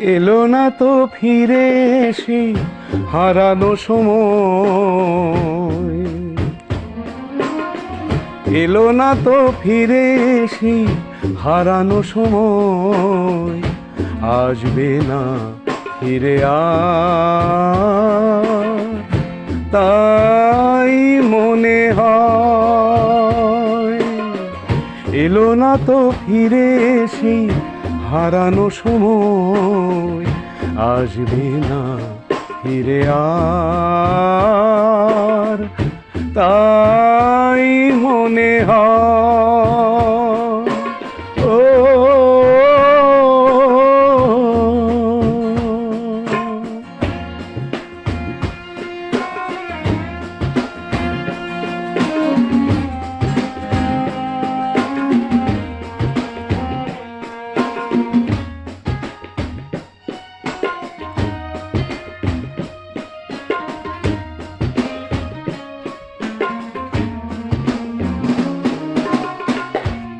এলো না তো ফিরে এসে হারানো সময়। এলো না তো ফিরে এসে হারানো সময়। আসবে না ফিরে তাই মনে হয়। এলো না তো ফিরে এসে হারানো সময় আসবে না ফিরে আর। তাই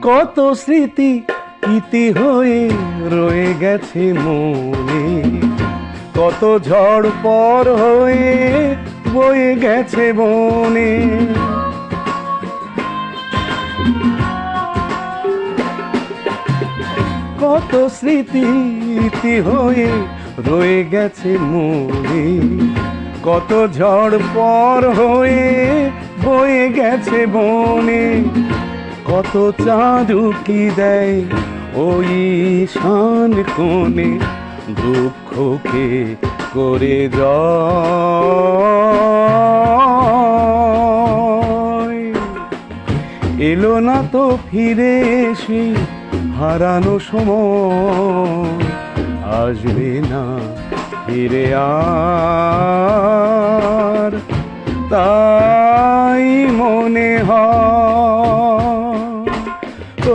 কত স্মৃতি ইতি হয়ে রয়ে গেছে মনে। কত ঝড় পর হয়ে বয়ে গেছে বনে। স্মৃতি ইতি হয়ে রয়ে গেছে মনে কত ঝড় পর হয়ে বয়ে গেছে বনে। কত চাঁদ দেয় ওই শান কোণে, দুঃখকে করে জয় এলো না তো ফিরে এসে হারানো সময়। আসবে না, ফিরে আর। তাই মনে হয় ও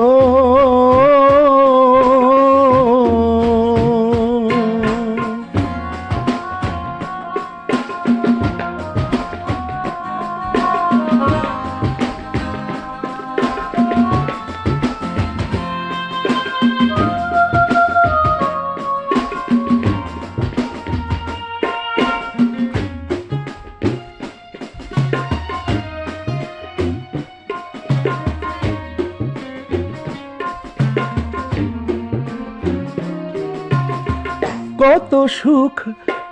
কত সুখ,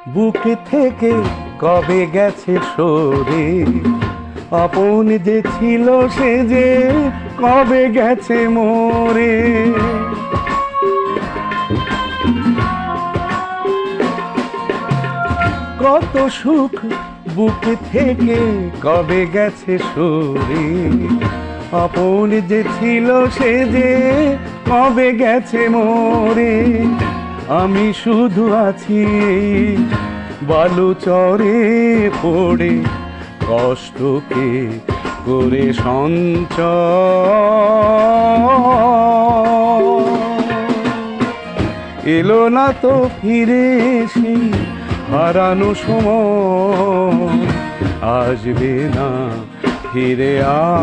বুকে থেকে কবে গেছে সরে? আপন যে ছিল সে যে কবে গেছে মোরে? কত সুখ, বুকে থেকে কবে গেছে সরে? আপন যে ছিল সে যে কবে গেছে মোরে? আমি শুধু আছি বালু চরে পড়ে কষ্টকে করে সঞ্চয়। এলো না তো ফিরে এসে হারানো সময়, আসবে না ফিরে আর।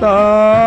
তাই